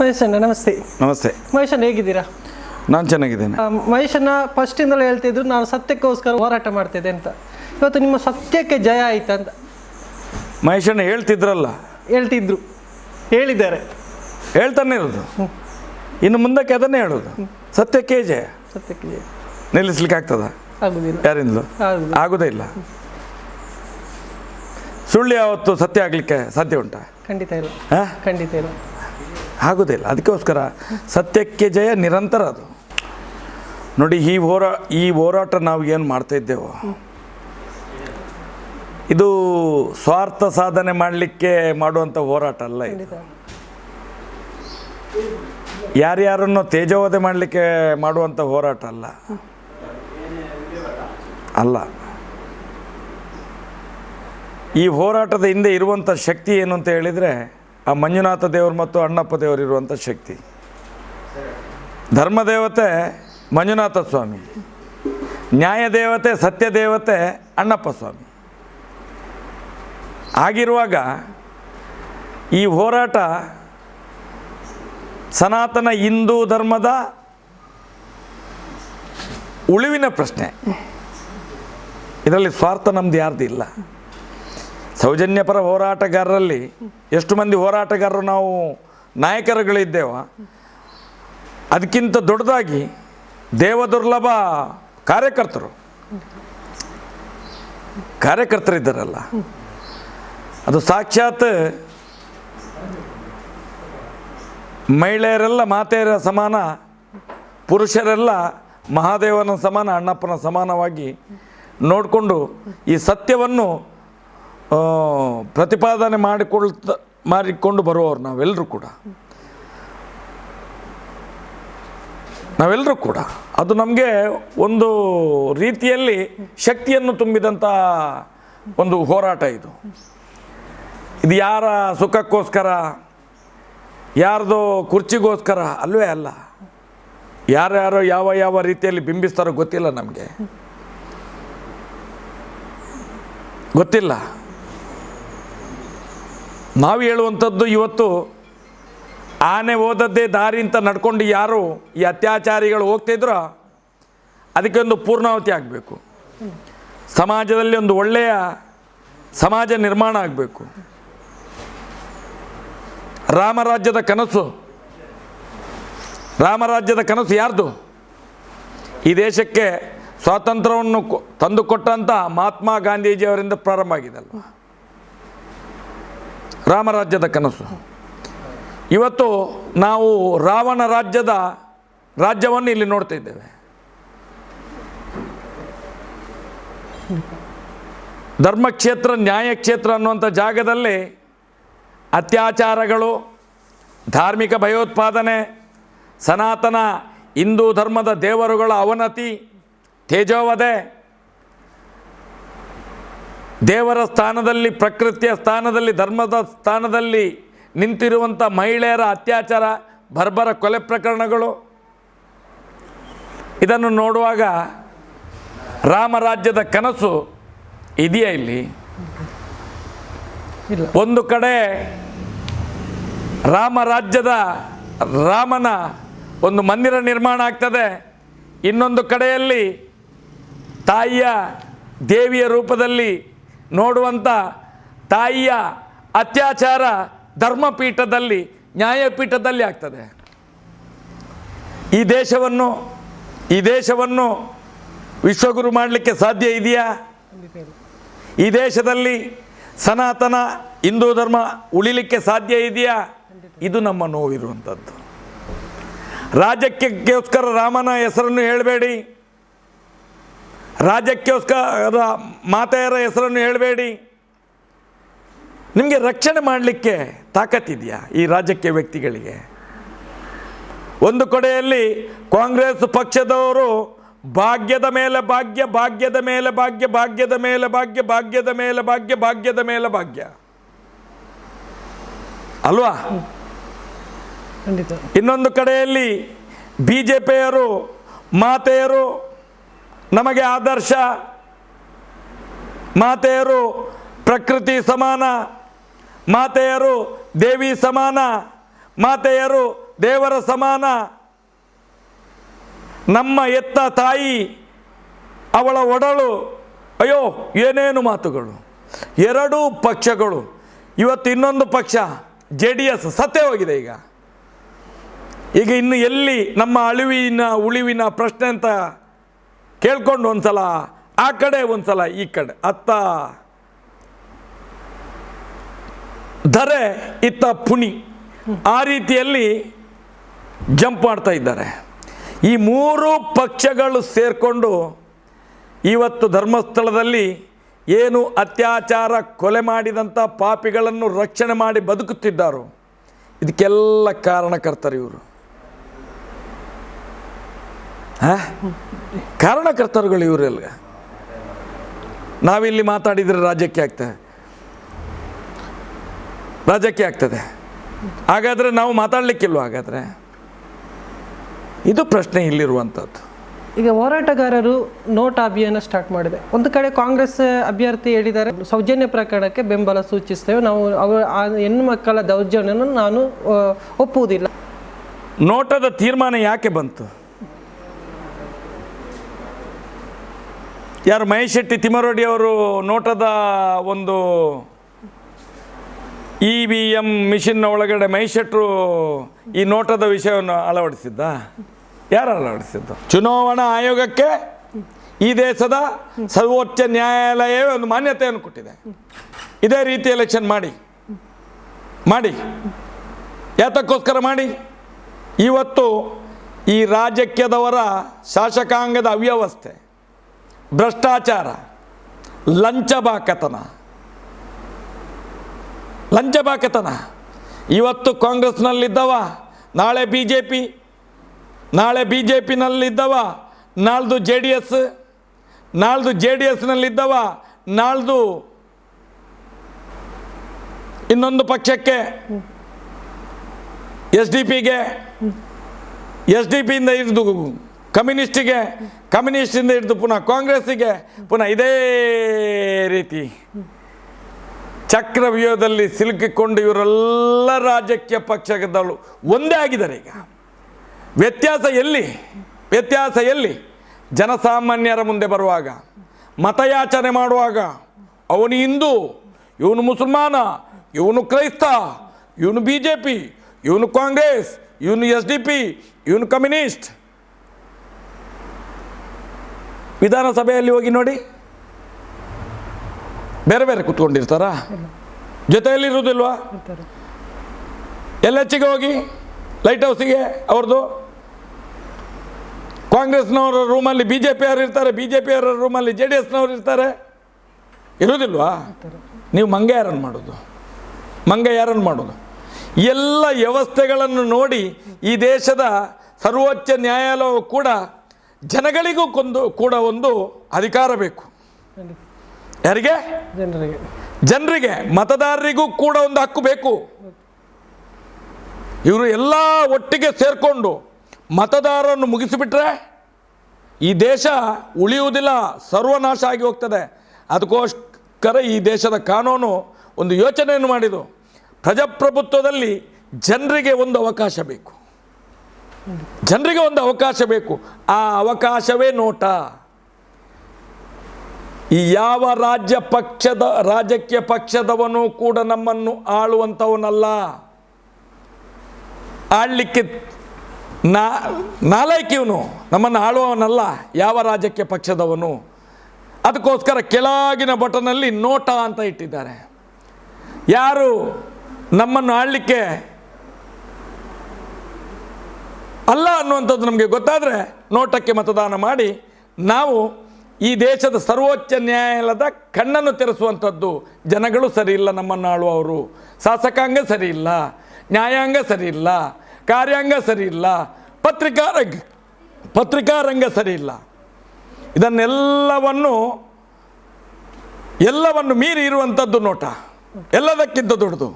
ಮಹೇಶಣ್ಣ ನಮಸ್ತೆ. ನಮಸ್ತೆ. ಮಹೇಶಣ್ಣ ಹೇಗಿದ್ದೀರಾ? ನಾನು ಚೆನ್ನಾಗಿದ್ದೇನೆ. ಆ, ಫಸ್ಟ್ ಫಸ್ಟಿಂದಲೇ ಹೇಳ್ತಿದ್ರು ನಾನು ಸತ್ಯಕ್ಕೋಸ್ಕರ ಹೋರಾಟ ಮಾಡ್ತಿದ್ದೆ ಅಂತ. ಇವತ್ತು ನಿಮ್ಮ ಸತ್ಯಕ್ಕೆ ಜಯ ಆಯ್ತು ಅಂತ. ಮಹೇಶಣ್ಣ ಹೇಳ್ತಿದ್ರಲ್ಲ. ಹೇಳ್ತಿದ್ರು. ಹೇಳಿದ್ದಾರೆ. ಹೇಳ್ತಾನೆ ಇರೋದು. ಇನ್ನು ಮುಂದಕ್ಕೆ ಅದನ್ನೇ ಹೇಳೋದು. ಸತ್ಯಕ್ಕೆ ಜಯ. ಸತ್ಯಕ್ಕೆ ಜಯ. ನಿಲ್ಲಿಸ್ಲಿಕ್ಕೆ ಆಗ್ತದ? ಆಗುದಿಲ್ಲ. ಯಾರಿಂದಲೂ? ಆಗುದೇ ಇಲ್ಲ. ಸುಳ್ಳು ಯಾವತ್ತು ಸತ್ಯ ಆಗಲಿಕ್ಕೆ ಸಾಧ್ಯ ಉಂಟಾ? ಖಂಡಿತ ಇಲ್ಲ. ಖಂಡಿತ ಇಲ್ಲ. ಆಗೋದಿಲ್ಲ. ಅದಕ್ಕೋಸ್ಕರ ಸತ್ಯಕ್ಕೆ ಜಯ ನಿರಂತರ ಅದು. ನೋಡಿ ಈ ಹೋರಾ ಈ ಹೋರಾಟ ನಾವು ಏನು ಮಾಡ್ತಾ ಇದ್ದೇವೋ. ಇದು ಸ್ವಾರ್ಥ ಸಾಧನೆ ಮಾಡಲಿಕ್ಕೆ ಮಾಡುವಂಥ ಹೋರಾಟ ಅಲ್ಲ ಇದು. ಯಾರ್ಯಾರನ್ನು ತೇಜೋವಧೆ ಮಾಡಲಿಕ್ಕೆ ಮಾಡುವಂಥ ಹೋರಾಟ ಅಲ್ಲ. ಅಲ್ಲ. ಈ ಹೋರಾಟದ ಹಿಂದೆ ಇರುವಂಥ ಶಕ್ತಿ ಏನು ಅಂತ ಹೇಳಿದರೆ ಆ ಮಂಜುನಾಥ ದೇವರು ಮತ್ತು ಅಣ್ಣಪ್ಪ ದೇವರು ಇರುವಂಥ ಶಕ್ತಿ. ಧರ್ಮದೇವತೆ ಮಂಜುನಾಥ ಸ್ವಾಮಿ. ನ್ಯಾಯದೇವತೆ ಸತ್ಯದೇವತೆ ಅಣ್ಣಪ್ಪ ಸ್ವಾಮಿ. ಆಗಿರುವಾಗ ಈ ಹೋರಾಟ ಸನಾತನ ಹಿಂದೂ ಧರ್ಮದ ಉಳಿವಿನ ಪ್ರಶ್ನೆ. ಇದರಲ್ಲಿ ಸ್ವಾರ್ಥ ನಮ್ದು ಯಾರ್ದು ಇಲ್ಲ. ಸೌಜನ್ಯಪರ ಹೋರಾಟಗಾರರಲ್ಲಿ ಎಷ್ಟು ಮಂದಿ ಹೋರಾಟಗಾರರು ನಾವು ನಾಯಕರುಗಳಿದ್ದೇವ, ಅದಕ್ಕಿಂತ ದೊಡ್ಡದಾಗಿ ದೇವದುರ್ಲಭ ಕಾರ್ಯಕರ್ತರು. ಕಾರ್ಯಕರ್ತರಿದ್ದಾರಲ್ಲ. ಅದು ಸಾಕ್ಷಾತ್ ಮಹಿಳೆಯರೆಲ್ಲ ಮಾತೆಯರ ಸಮಾನ, ಪುರುಷರೆಲ್ಲ ಮಹಾದೇವನ ಸಮಾನ, ಅಣ್ಣಪ್ಪನ ಸಮಾನವಾಗಿ ನೋಡಿಕೊಂಡು ಈ ಸತ್ಯವನ್ನು ಪ್ರತಿಪಾದನೆ ಮಾಡಿಕೊಳ್ತ ಮಾಡಿಕೊಂಡು ಬರುವವರು ನಾವೆಲ್ಲರೂ ಕೂಡ. ನಾವೆಲ್ಲರೂ ಕೂಡ. ಅದು ನಮಗೆ ಒಂದು ರೀತಿಯಲ್ಲಿ ಶಕ್ತಿಯನ್ನು ತುಂಬಿದಂಥ ಒಂದು ಹೋರಾಟ ಇದು. ಇದು ಯಾರ ಸುಖಕ್ಕೋಸ್ಕರ, ಯಾರ್ದೋ ಕುರ್ಚಿಗೋಸ್ಕರ ಅಲ್ವೇ ಅಲ್ಲ. ಯಾರ್ಯಾರೋ ಯಾವ ಯಾವ ರೀತಿಯಲ್ಲಿ ಬಿಂಬಿಸ್ತಾರೋ ಗೊತ್ತಿಲ್ಲ ನಮಗೆ. ಗೊತ್ತಿಲ್ಲ. ನಾವು ಹೇಳುವಂಥದ್ದು ಇವತ್ತು ಆನೆ ಓದದ್ದೇ ದಾರಿ ಅಂತ ನಡ್ಕೊಂಡು ಯಾರು ಈ ಅತ್ಯಾಚಾರಿಗಳು ಹೋಗ್ತಿದ್ರೋ ಅದಕ್ಕೆ ಒಂದು ಪೂರ್ಣಾವತಿ ಆಗಬೇಕು. ಸಮಾಜದಲ್ಲಿ ಒಂದು ಒಳ್ಳೆಯ ಸಮಾಜ ನಿರ್ಮಾಣ ಆಗಬೇಕು. ರಾಮರಾಜ್ಯದ ಕನಸು. ರಾಮರಾಜ್ಯದ ಕನಸು ಯಾರ್ದು? ಈ ದೇಶಕ್ಕೆ ಸ್ವಾತಂತ್ರ್ಯವನ್ನು ತಂದುಕೊಟ್ಟಂಥ ಮಹಾತ್ಮ ಗಾಂಧೀಜಿಯವರಿಂದ ಪ್ರಾರಂಭ ಆಗಿದೆ ಅಲ್ವಾ ರಾಮರಾಜ್ಯದ ಕನಸು. ಇವತ್ತು ನಾವು ರಾವಣ ರಾಜ್ಯದ ರಾಜ್ಯವನ್ನು ಇಲ್ಲಿ ನೋಡ್ತಾ ಇದ್ದೇವೆ. ಧರ್ಮಕ್ಷೇತ್ರ, ನ್ಯಾಯಕ್ಷೇತ್ರ ಅನ್ನುವಂಥ ಜಾಗದಲ್ಲಿ ಅತ್ಯಾಚಾರಗಳು, ಧಾರ್ಮಿಕ ಭಯೋತ್ಪಾದನೆ, ಸನಾತನ ಹಿಂದೂ ಧರ್ಮದ ದೇವರುಗಳ ಅವನತಿ, ತೇಜೋವಧೆ ದೇವರ ಸ್ಥಾನದಲ್ಲಿ ಪ್ರಕೃತಿಯ ಸ್ಥಾನದಲ್ಲಿ ಧರ್ಮದ ಸ್ಥಾನದಲ್ಲಿ ನಿಂತಿರುವಂಥ ಮಹಿಳೆಯರ ಅತ್ಯಾಚಾರ ಬರ್ಬರ ಕೊಲೆ ಪ್ರಕರಣಗಳು. ಇದನ್ನು ನೋಡುವಾಗ ರಾಮರಾಜ್ಯದ ಕನಸು ಇದೆಯಾ ಇಲ್ಲಿ? ಒಂದು ಕಡೆ ರಾಮರಾಜ್ಯದ ರಾಮನ ಒಂದು ಮಂದಿರ ನಿರ್ಮಾಣ ಆಗ್ತದೆ. ಇನ್ನೊಂದು ಕಡೆಯಲ್ಲಿ ತಾಯಿಯ ದೇವಿಯ ರೂಪದಲ್ಲಿ ನೋಡುವಂಥ ತಾಯಿಯ ಅತ್ಯಾಚಾರ ಧರ್ಮಪೀಠದಲ್ಲಿ, ನ್ಯಾಯಪೀಠದಲ್ಲಿ ಆಗ್ತದೆ. ಈ ದೇಶವನ್ನು ಈ ದೇಶವನ್ನು ವಿಶ್ವಗುರು ಮಾಡಲಿಕ್ಕೆ ಸಾಧ್ಯ ಇದೆಯಾ? ಈ ದೇಶದಲ್ಲಿ ಸನಾತನ ಹಿಂದೂ ಧರ್ಮ ಉಳಿಲಿಕ್ಕೆ ಸಾಧ್ಯ ಇದೆಯಾ? ಇದು ನಮ್ಮ ನೋವಿರುವಂಥದ್ದು ರಾಜ್ಯಕ್ಕೋಸ್ಕರ ರಾಮನ ಹೆಸರನ್ನು ಹೇಳಬೇಡಿ. ರಾಜ್ಯಕ್ಕೋಸ್ಕರ ಮಾತೆಯರ ಹೆಸರನ್ನು ಹೇಳಬೇಡಿ. ನಿಮಗೆ ರಕ್ಷಣೆ ಮಾಡಲಿಕ್ಕೆ ತಾಕತ್ತಿದೆಯಾ ಈ ರಾಜ್ಯಕ್ಕೆ ವ್ಯಕ್ತಿಗಳಿಗೆ? ಒಂದು ಕಡೆಯಲ್ಲಿ ಕಾಂಗ್ರೆಸ್ ಪಕ್ಷದವರು ಭಾಗ್ಯದ ಮೇಲೆ ಭಾಗ್ಯ ಭಾಗ್ಯದ ಮೇಲೆ ಭಾಗ್ಯ ಭಾಗ್ಯದ ಮೇಲೆ ಭಾಗ್ಯ ಭಾಗ್ಯದ ಮೇಲೆ ಭಾಗ್ಯ ಭಾಗ್ಯದ ಮೇಲೆ ಭಾಗ್ಯ. ಅಲ್ವಾ? ಇನ್ನೊಂದು ಕಡೆಯಲ್ಲಿ ಬಿ ಜೆ ಪಿಯರು ಮಾತೆಯರು ನಮಗೆ ಆದರ್ಶ, ಮಾತೆಯರು ಪ್ರಕೃತಿ ಸಮಾನ, ಮಾತೆಯರು ದೇವಿ ಸಮಾನ, ಮಾತೆಯರು ದೇವರ ಸಮಾನ. ನಮ್ಮ ಎತ್ತ ತಾಯಿ, ಅವಳ ಒಡಳು ಅಯ್ಯೋ, ಏನೇನು ಮಾತುಗಳು. ಎರಡೂ ಪಕ್ಷಗಳು, ಇವತ್ತು ಇನ್ನೊಂದು ಪಕ್ಷ, ಜೆ ಡಿ ಎಸ್, ಸತ್ತೇ ಹೋಗಿದೆ ಈಗ. ಈಗ ಇನ್ನು ಎಲ್ಲಿ ನಮ್ಮ ಅಳಿವಿನ, ಉಳಿವಿನ ಪ್ರಶ್ನೆ ಅಂತ ಕೇಳ್ಕೊಂಡು ಒಂದ್ಸಲ, ಆ ಕಡೆ ಒಂದ್ಸಲ, ಈ ಕಡೆ. ಅತ್ತ ಧರೆ, ಇತ್ತ ಪುಣಿ ಆ ರೀತಿಯಲ್ಲಿ ಜಂಪ್ ಮಾಡ್ತಾ ಇದ್ದಾರೆ. ಈ ಮೂರು ಪಕ್ಷಗಳು ಸೇರಿಕೊಂಡು ಇವತ್ತು ಧರ್ಮಸ್ಥಳದಲ್ಲಿ ಏನು ಅತ್ಯಾಚಾರ ಕೊಲೆ ಮಾಡಿದಂಥ ಪಾಪಿಗಳನ್ನು ರಕ್ಷಣೆ ಮಾಡಿ ಬದುಕುತ್ತಿದ್ದಾರೋ, ಇದಕ್ಕೆಲ್ಲ ಕಾರಣಕರ್ತಾರೆ ಇವರು? ಕಾರಣಕರ್ತರುಗಳು ಇವರೆಲ್ಲ. ನಾವಿಲ್ಲಿ ಮಾತಾಡಿದರೆ ರಾಜ್ಯಕ್ಕೆ ಆಗ್ತದೆ. ರಾಜ್ಯಕ್ಕೆ ಆಗ್ತದೆ. ಹಾಗಾದರೆ ನಾವು ಮಾತಾಡಲಿಕ್ಕಿಲ್ವ ಹಾಗಾದರೆ? ಇದು ಪ್ರಶ್ನೆ ಇಲ್ಲಿರುವಂಥದ್ದು. ಈಗ ಹೋರಾಟಗಾರರು ನೋಟ್ ಅಭಿಯಾನ ಸ್ಟಾರ್ಟ್ ಮಾಡಿದೆ. ಒಂದು ಕಡೆ ಕಾಂಗ್ರೆಸ್ ಅಭ್ಯರ್ಥಿ ಹೇಳಿದ್ದಾರೆ ಸೌಜನ್ಯ ಪ್ರಕರಣಕ್ಕೆ ಬೆಂಬಲ ಸೂಚಿಸ್ತೇವೆ. ನಾವು ಅವರ ಆ ಹೆಣ್ಣು ಮಕ್ಕಳ ದೌರ್ಜನ್ಯನ ನಾನು ಒಪ್ಪುವುದಿಲ್ಲ. ನೋಟದ ತೀರ್ಮಾನ ಯಾಕೆ ಬಂತು? ಯಾರು ಮಹೇಶ್ ಶೆಟ್ಟಿ ತಿಮ್ಮರೋಡಿ ಅವರು ನೋಟದ ಒಂದು ಇ ವಿ ಎಂ ಮಿಷಿನ್ನ ಒಳಗಡೆ ಮಹೇಶ್ ಶೆಟ್ಟರು ಈ ನೋಟದ ವಿಷಯವನ್ನು ಅಳವಡಿಸಿದ್ದ? ಯಾರು ಅಳವಡಿಸಿದ್ದು? ಚುನಾವಣಾ ಆಯೋಗಕ್ಕೆ ಈ ದೇಶದ ಸರ್ವೋಚ್ಚ ನ್ಯಾಯಾಲಯವೇ ಒಂದು ಮಾನ್ಯತೆಯನ್ನು ಕೊಟ್ಟಿದೆ. ಇದೇ ರೀತಿ ಎಲೆಕ್ಷನ್ ಮಾಡಿ. ಮಾಡಿ. ಯಾತಕ್ಕೋಸ್ಕರ ಮಾಡಿ? ಇವತ್ತು ಈ ರಾಜಕೀಯದವರ ಶಾಸಕಾಂಗದ ಅವ್ಯವಸ್ಥೆ. ಭ್ರಷ್ಟಾಚಾರ, ಲಂಚಬಾಕತನ. ಲಂಚಬಾಕತನ. ಇವತ್ತು ಕಾಂಗ್ರೆಸ್ನಲ್ಲಿದ್ದವ, ನಾಳೆ ಬಿ ಜೆ ಪಿ ನಾಳೆ ಬಿ ಜೆ ಪಿನಲ್ಲಿದ್ದವ ನಾಳ್ದು ಜೆ ಡಿ ಎಸ್ ನಾಳ್ದು ಜೆ ಡಿ ಎಸ್ನಲ್ಲಿದ್ದವ ನಾಳ್ದು ಇನ್ನೊಂದು ಪಕ್ಷಕ್ಕೆ. ಎಸ್ ಡಿ ಪಿಗೆ. ಎಸ್ ಡಿ ಪಿಯಿಂದ ಹಿಡಿದು ಕಮ್ಯುನಿಸ್ಟಿಗೆ. ಕಮ್ಯುನಿಸ್ಟಿಂದ ಹಿಡಿದು ಪುನಃ ಕಾಂಗ್ರೆಸ್ಸಿಗೆ, ಪುನಃ ಇದೇ ರೀತಿ. ಚಕ್ರವ್ಯೂಹದಲ್ಲಿ ಸಿಲುಕಿಕೊಂಡು ಇವರೆಲ್ಲ ರಾಜಕೀಯ ಪಕ್ಷಗಳು ಒಂದೇ ಆಗಿದ್ದಾರೆ ಈಗ. ವ್ಯತ್ಯಾಸ ಎಲ್ಲಿ? ವ್ಯತ್ಯಾಸ ಎಲ್ಲಿ? ಜನಸಾಮಾನ್ಯರ ಮುಂದೆ ಬರುವಾಗ, ಮತಯಾಚನೆ ಮಾಡುವಾಗ, ಅವನು ಹಿಂದೂ, ಇವನು ಮುಸಲ್ಮಾನ, ಇವನು ಕ್ರೈಸ್ತ, ಇವನು ಬಿ ಜೆ ಪಿ ಇವನು ಕಾಂಗ್ರೆಸ್, ಇವನು ಎಸ್ ಡಿ ಪಿ, ಇವನು ಕಮ್ಯುನಿಸ್ಟ್. ವಿಧಾನಸಭೆಯಲ್ಲಿ ಹೋಗಿ ನೋಡಿ. ಬೇರೆ ಬೇರೆ ಕೂತ್ಕೊಂಡಿರ್ತಾರಾ? ಜೊತೆಯಲ್ಲಿ ಇರುವುದಿಲ್ವಾ ಎಲ್ ಎಚ್ಗೆ ಹೋಗಿ, ಲೈಟ್ ಹೌಸಿಗೆ ಅವ್ರದ್ದು ಕಾಂಗ್ರೆಸ್ನವರ ರೂಮಲ್ಲಿ ಬಿ ಜೆ ಪಿಯವರು ಇರ್ತಾರೆ ಬಿ ಜೆ ಪಿಯವರ ರೂಮಲ್ಲಿ ಜೆ ಡಿ ಎಸ್ನವ್ರು ಇರ್ತಾರೆ. ಇರೋದಿಲ್ವಾ? ನೀವು ಮಂಗ ಯಾರನ್ನು ಮಾಡೋದು? ಮಂಗ ಯಾರನ್ನು ಮಾಡೋದು? ಎಲ್ಲ ವ್ಯವಸ್ಥೆಗಳನ್ನು ನೋಡಿ ಈ ದೇಶದ ಸರ್ವೋಚ್ಚ ನ್ಯಾಯಾಲಯವು ಕೂಡ ಜನಗಳಿಗೂ ಕೊಂದು ಕೂಡ ಒಂದು ಅಧಿಕಾರ ಬೇಕು. ಯಾರಿಗೆ? ಜನರಿಗೆ. ಜನರಿಗೆ ಮತದಾರರಿಗೂ ಕೂಡ ಒಂದು ಹಕ್ಕು ಬೇಕು. ಇವರು ಎಲ್ಲ ಒಟ್ಟಿಗೆ ಸೇರಿಕೊಂಡು ಮತದಾರರನ್ನು ಮುಗಿಸಿಬಿಟ್ರೆ ಈ ದೇಶ ಉಳಿಯುವುದಿಲ್ಲ ಸರ್ವನಾಶ ಆಗಿ ಹೋಗ್ತದೆ. ಅದಕ್ಕೋಸ್ಕರ ಈ ದೇಶದ ಕಾನೂನು ಒಂದು ಯೋಚನೆಯನ್ನು ಮಾಡಿದು ಪ್ರಜಾಪ್ರಭುತ್ವದಲ್ಲಿ ಜನರಿಗೆ ಒಂದು ಅವಕಾಶ ಬೇಕು. ಜನರಿಗೆ ಒಂದು ಅವಕಾಶ ಬೇಕು. ಆ ಅವಕಾಶವೇ ನೋಟ. ಈ ಯಾವ ರಾಜ್ಯ ಪಕ್ಷದ, ರಾಜಕೀಯ ಪಕ್ಷದವನು ಕೂಡ ನಮ್ಮನ್ನು ಆಳುವಂಥವನಲ್ಲ. ಆಳ್ಲಿಕ್ಕೆ ನಾ ನಾಲೈಕಿವನು ನಮ್ಮನ್ನು ಆಳುವವನಲ್ಲ ಯಾವ ರಾಜಕೀಯ ಪಕ್ಷದವನು. ಅದಕ್ಕೋಸ್ಕರ ಕೆಳಗಿನ ಬಟನಲ್ಲಿ ನೋಟ ಅಂತ ಇಟ್ಟಿದ್ದಾರೆ. ಯಾರು ನಮ್ಮನ್ನು ಆಳಲಿಕ್ಕೆ ಅಲ್ಲ ಅನ್ನುವಂಥದ್ದು ನಮಗೆ ಗೊತ್ತಾದರೆ ನೋಟಕ್ಕೆ ಮತದಾನ ಮಾಡಿ ನಾವು ಈ ದೇಶದ ಸರ್ವೋಚ್ಚ ನ್ಯಾಯಾಲಯದ ಕಣ್ಣನ್ನು ತೆರೆಸುವಂಥದ್ದು ಜನಗಳು ಸರಿ ಇಲ್ಲ ನಮ್ಮನ್ನು ಆಳುವವರು. ಶಾಸಕಾಂಗ ಸರಿ ಇಲ್ಲ ನ್ಯಾಯಾಂಗ ಸರಿ ಇಲ್ಲ ಕಾರ್ಯಾಂಗ ಸರಿ ಇಲ್ಲ ಪತ್ರಿಕಾ ರಂಗ ಪತ್ರಿಕಾ ರಂಗ ಸರಿ ಇಲ್ಲ ಇದನ್ನೆಲ್ಲವನ್ನು ಎಲ್ಲವನ್ನು ಮೀರಿ ಇರುವಂಥದ್ದು ನೋಟ. ಎಲ್ಲದಕ್ಕಿಂತ ದೊಡ್ಡದು.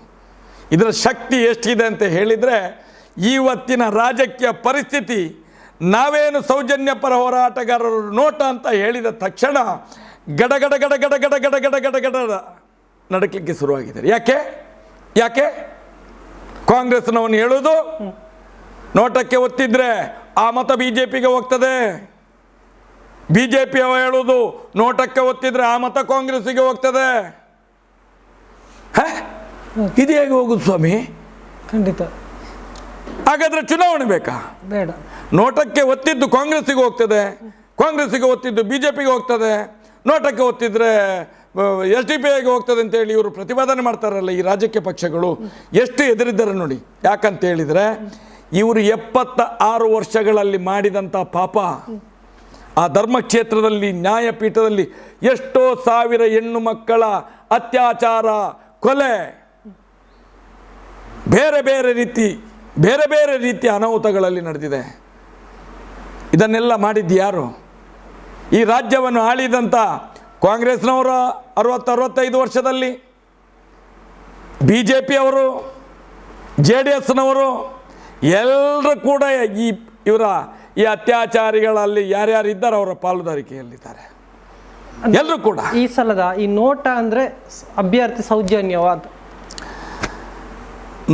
ಇದರ ಶಕ್ತಿ ಎಷ್ಟಿದೆ ಅಂತ ಹೇಳಿದರೆ ಇವತ್ತಿನ ರಾಜಕೀಯ ಪರಿಸ್ಥಿತಿ ನಾವೇನು ಸೌಜನ್ಯ ಪರ ಹೋರಾಟಗಾರರು ನೋಟ ಅಂತ ಹೇಳಿದ ತಕ್ಷಣ ಗಡಗಡ ಗಡ ಗಡ ಗಡ ಗಡ ಗಡ ಗಡ ಗಡ ನಡಕಲಿಕ್ಕೆ ಶುರುವಾಗಿದೆ ಯಾಕೆ ಯಾಕೆ ಕಾಂಗ್ರೆಸ್ನವನು ಹೇಳೋದು ನೋಟಕ್ಕೆ ಒತ್ತಿದ್ರೆ ಆ ಮತ ಬಿ ಜೆ ಪಿಗೆ ಹೋಗ್ತದೆ ಬಿ ಜೆ ಪಿ ಅವ ಹೇಳೋದು ನೋಟಕ್ಕೆ ಒತ್ತಿದ್ರೆ ಆ ಮತ ಕಾಂಗ್ರೆಸ್ಸಿಗೆ ಹೋಗ್ತದೆ ಇದು ಹೇಗೆ ಹೋಗುದು ಸ್ವಾಮಿ ಖಂಡಿತ ಹಾಗಾದ್ರೆ ಚುನಾವಣೆ ಬೇಕಾ? ಬೇಡ. ನೋಟಕ್ಕೆ ಒತ್ತಿದ್ದು ಕಾಂಗ್ರೆಸ್ಸಿಗೆ ಹೋಗ್ತದೆ ಕಾಂಗ್ರೆಸ್ಸಿಗೆ ಒತ್ತಿದ್ದು ಬಿ ಜೆ ಪಿಗೆ ಹೋಗ್ತದೆ ನೋಟಕ್ಕೆ ಒತ್ತಿದ್ರೆ ಎಸ್ ಡಿ ಪಿ ಐಗೆ ಹೋಗ್ತದೆ ಅಂತೇಳಿ ಇವರು ಪ್ರತಿಪಾದನೆ ಮಾಡ್ತಾರಲ್ಲ ಈ ರಾಜಕೀಯ ಪಕ್ಷಗಳು ಎಷ್ಟು ಎದುರಿದ್ದಾರೆ ನೋಡಿ. ಯಾಕಂತ ಹೇಳಿದರೆ ಇವರು ಎಪ್ಪತ್ತ ಆರು ವರ್ಷಗಳಲ್ಲಿ ಮಾಡಿದಂಥ ಪಾಪ ಆ ಧರ್ಮಕ್ಷೇತ್ರದಲ್ಲಿ ನ್ಯಾಯಪೀಠದಲ್ಲಿ ಎಷ್ಟೋ ಸಾವಿರ ಹೆಣ್ಣು ಮಕ್ಕಳ ಅತ್ಯಾಚಾರ ಕೊಲೆ ಬೇರೆ ಬೇರೆ ರೀತಿ ಬೇರೆ ಬೇರೆ ರೀತಿಯ ಅನಾಹುತಗಳಲ್ಲಿ ನಡೆದಿದೆ. ಇದನ್ನೆಲ್ಲ ಮಾಡಿದ್ದು ಯಾರು? ಈ ರಾಜ್ಯವನ್ನು ಆಳಿದಂಥ ಕಾಂಗ್ರೆಸ್ನವರು ಅರವತ್ತು ಅರವತ್ತೈದು ವರ್ಷದಲ್ಲಿ ಬಿ ಜೆ ಪಿಯವರು ಜೆ ಡಿ ಎಸ್ನವರು ಎಲ್ಲರೂ ಕೂಡ ಈ ಇವರ ಈ ಅತ್ಯಾಚಾರಿಗಳಲ್ಲಿ ಯಾರ್ಯಾರು ಇದ್ದಾರೆ ಅವರ ಪಾಲುದಾರಿಕೆಯಲ್ಲಿದ್ದಾರೆ. ಎಲ್ಲರೂ ಕೂಡ. ಈ ಸಲದ ಈ ನೋಟ ಅಂದರೆ ಅಭ್ಯರ್ಥಿ ಸೌಜನ್ಯವಾದ.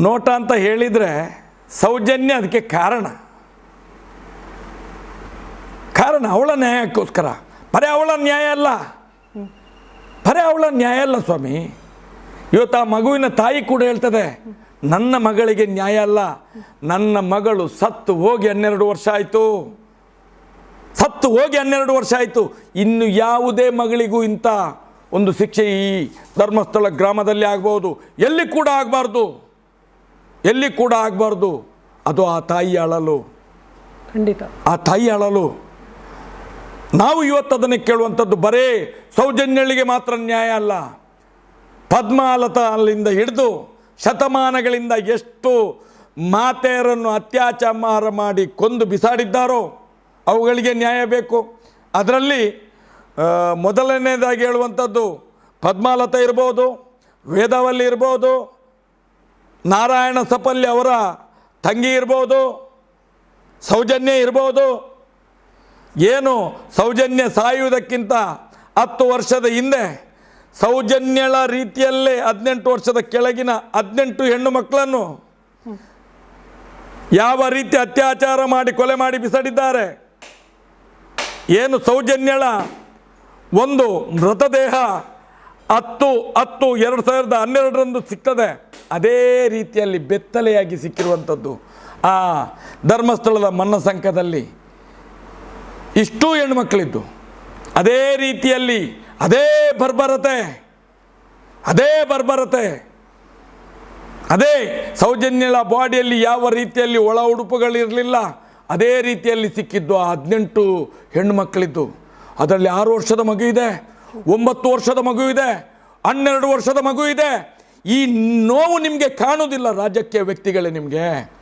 ನೋಟ ಅಂತ ಹೇಳಿದರೆ ಸೌಜನ್ಯ ಅದಕ್ಕೆ ಕಾರಣ. ಕಾರಣ ಅವಳ ನ್ಯಾಯಕ್ಕೋಸ್ಕರ. ಬರೀ ಅವಳ ನ್ಯಾಯ ಅಲ್ಲ. ಬರೀ ಅವಳ ನ್ಯಾಯ ಅಲ್ಲ ಸ್ವಾಮಿ. ಇವತ್ತು ಆ ಮಗುವಿನ ತಾಯಿ ಕೂಡ ಹೇಳ್ತದೆ, ನನ್ನ ಮಗಳಿಗೆ ನ್ಯಾಯ ಅಲ್ಲ. ನನ್ನ ಮಗಳು ಸತ್ತು ಹೋಗಿ ಹನ್ನೆರಡು ವರ್ಷ ಆಯಿತು. ಸತ್ತು ಹೋಗಿ ಹನ್ನೆರಡು ವರ್ಷ ಆಯಿತು. ಇನ್ನು ಯಾವುದೇ ಮಗಳಿಗೂ ಇಂಥ ಒಂದು ಶಿಕ್ಷೆ ಈ ಧರ್ಮಸ್ಥಳ ಗ್ರಾಮದಲ್ಲಿ ಆಗ್ಬೋದು, ಎಲ್ಲಿ ಕೂಡ ಆಗಬಾರ್ದು. ಎಲ್ಲಿ ಕೂಡ ಆಗಬಾರ್ದು. ಅದು ಆ ತಾಯಿ ಅಳಲು. ಖಂಡಿತ. ಆ ತಾಯಿ ಅಳಲು. ನಾವು ಇವತ್ತು ಅದನ್ನು ಕೇಳುವಂಥದ್ದು ಬರೇ ಸೌಜನ್ಯಳಿಗೆ ಮಾತ್ರ ನ್ಯಾಯ ಅಲ್ಲ. ಪದ್ಮಾಲತ ಅಲ್ಲಿಂದ ಹಿಡಿದು ಶತಮಾನಗಳಿಂದ ಎಷ್ಟು ಮಾತೆಯರನ್ನು ಅತ್ಯಾಚಾರ ಮಾಡಿ ಕೊಂದು ಬಿಸಾಡಿದ್ದಾರೋ ಅವುಗಳಿಗೆ ನ್ಯಾಯ ಬೇಕು. ಅದರಲ್ಲಿ ಮೊದಲನೇದಾಗಿ ಹೇಳುವಂಥದ್ದು ಪದ್ಮಾಲತ ಇರ್ಬೋದು ವೇದವಲ್ಲಿ ಇರ್ಬೋದು ನಾರಾಯಣ ಸಪಲ್ಯ ಅವರ ತಂಗಿ ಇರ್ಬೋದು, ಸೌಜನ್ಯ ಇರ್ಬೋದು. ಏನು ಸೌಜನ್ಯ ಸಾಯುವುದಕ್ಕಿಂತ ಹತ್ತು ವರ್ಷದ ಹಿಂದೆ ಸೌಜನ್ಯಳ ರೀತಿಯಲ್ಲೇ ಹದಿನೆಂಟು ವರ್ಷದ ಕೆಳಗಿನ ಹದಿನೆಂಟು ಹೆಣ್ಣು ಮಕ್ಕಳನ್ನು ಯಾವ ರೀತಿ ಅತ್ಯಾಚಾರ ಮಾಡಿ ಕೊಲೆ ಮಾಡಿ ಬಿಸಾಡಿದ್ದಾರೆ. ಏನು ಸೌಜನ್ಯಳ ಒಂದು ಮೃತದೇಹ ಹತ್ತು ಹತ್ತು, ಎರಡು ಸಾವಿರದ ಹನ್ನೆರಡರಂದು ಸಿಗ್ತದೆ ಅದೇ ರೀತಿಯಲ್ಲಿ ಬೆತ್ತಲೆಯಾಗಿ ಸಿಕ್ಕಿರುವಂಥದ್ದು ಆ ಧರ್ಮಸ್ಥಳದ ಮನ್ನಸಂಕದಲ್ಲಿ. ಇಷ್ಟೂ ಹೆಣ್ಮಕ್ಳಿದ್ದು. ಅದೇ ರೀತಿಯಲ್ಲಿ ಅದೇ ಬರ್ಬರತೆ ಅದೇ ಬರ್ಬರತೆ, ಅದೇ ಸೌಜನ್ಯಳ ಬಾಡಿಯಲ್ಲಿ ಯಾವ ರೀತಿಯಲ್ಲಿ ಒಳ ಉಡುಪುಗಳಿರಲಿಲ್ಲ, ಅದೇ ರೀತಿಯಲ್ಲಿ ಸಿಕ್ಕಿದ್ದು ಆ ಹದಿನೆಂಟು ಹೆಣ್ಣು ಮಕ್ಕಳಿದ್ದು ಅದರಲ್ಲಿ ಆರು ವರ್ಷದ ಮಗು ಇದೆ. ಒಂಬತ್ತು ವರ್ಷದ ಮಗು ಇದೆ, ಹನ್ನೆರಡು ವರ್ಷದ ಮಗು ಇದೆ. ಈ ನೋವು ನಿಮಗೆ ಕಾಣುವುದಿಲ್ಲ ರಾಜಕೀಯ ವ್ಯಕ್ತಿಗಳೇ ನಿಮಗೆ.